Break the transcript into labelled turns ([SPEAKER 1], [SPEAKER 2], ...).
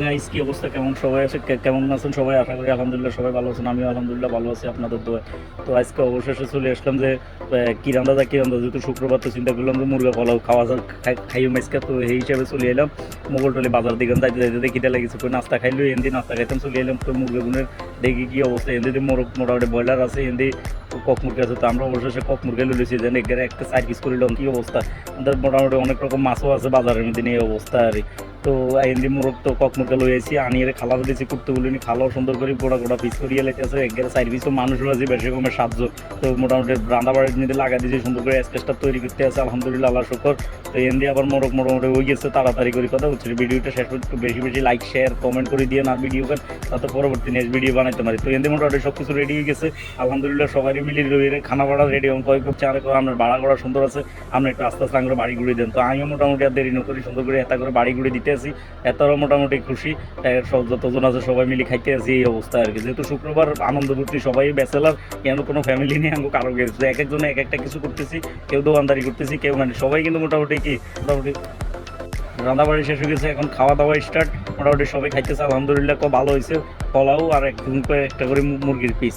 [SPEAKER 1] Guys কি অবস্থা? কেমন সবাই আছে? কেমন আছেন সবাই? আশা করি আলহামদুলিল্লাহ সবাই ভালো আছেন। আমিও আলহামদুলিল্লাহ ভালো আছি আপনাদের দোয়া তো আজকে অবশেষে চলে আসলাম যে কি রান্না যা কি রান্না যেহেতু শুক্রবার, তো চিন্তা করলাম যে মুরগা পোলাও খাওয়া যাক খাইও মাইসকা তো এই হিসাবে চলে এলাম। মোগলটলি বাজার দিকে যাইতে যাইতে দেখি দেলা কিছু করে নাস্তা খাইলো এমনি নাস্তা খাইতাম, চলে এলাম। তো মুরগা গুনের দেখি কি অবস্থা। এমনি মোরগ মোটামুটি ব্রয়লার আছে এমনি কক মুরগি আছে। তো আমরা অবশেষে কক মুরগি লুলেছি যেন একটা পিস করিলাম কি অবস্থা? আমাদের মোটামুটি অনেক রকম মাছও আছে বাজারের মধ্যে। নিয়ে অবস্থা আর। তো এমনি মোরগ তো কক মুরগা লই আইছি আনিয়ে খালা দিয়েছি করতে বলিনি খালাও সুন্দর করে গোড়া গোড়া পিস করিয়ে লেগেছে একবারে সাইড পিস তো মানুষও আছে বেশি কমে সাতজন। তো মোটামুটি রান্না বাড়ির মধ্যে লাগা দিয়েছি, সুন্দর করে স্পেসটা তৈরি করতে আছে, আলহামদুলিল্লাহ আল্লাহ শুকর। তো এমনি আবার মোরগ মোটামুটি হয়ে গেছে, তাড়াতাড়ি করে কথা হচ্ছে ভিডিওটা শেষ একটু বেশি বেশি লাইক শেয়ার কমেন্ট করে দিয়ে না ভিডিও কেন তাতে পরবর্তী নেক্সট ভিডিও বানাইতে পারি। তো এমনি মোটামুটি সব কিছু রেডি হয়ে গেছে, আলহামদুলিল্লাহ সবাই মিলে রয়ে খানা বাড়া রেডি আমি কয় করছে আর আপনার ভাড়া করা সুন্দর আছে, আপনি একটু আস্তে আস্তে করে বাড়ি ঘুরে দেন। তো আমিও মোটামুটি আর দেরি করি সুন্দর করে এত করে বাড়ি ঘুরে দিতে আসি এতটাও মোটামুটি খুশি। সব যতজন আছে সবাই মিলে খাইতে আসি এই অবস্থা আর কি। যেহেতু শুক্রবার আনন্দ করছি সবাই ব্যাচেলার, কেন কোনো ফ্যামিলি নিয়ে আমি কারও গেছে? এক একজনে এক একটা কিছু করতেছি, কেউ দোকানদারি করতেছি, কেউ মানে সবাই কিন্তু মোটামুটি কি, মোটামুটি রান্নাবাড়ি শেষ হয়ে গেছে, এখন খাওয়া দাওয়া স্টার্ট মোটামুটি সবাই খাইতেছে, আলহামদুলিল্লাহ, খুব ভালো হয়েছে, পোলাও আর এক একটা করে মুরগির পিস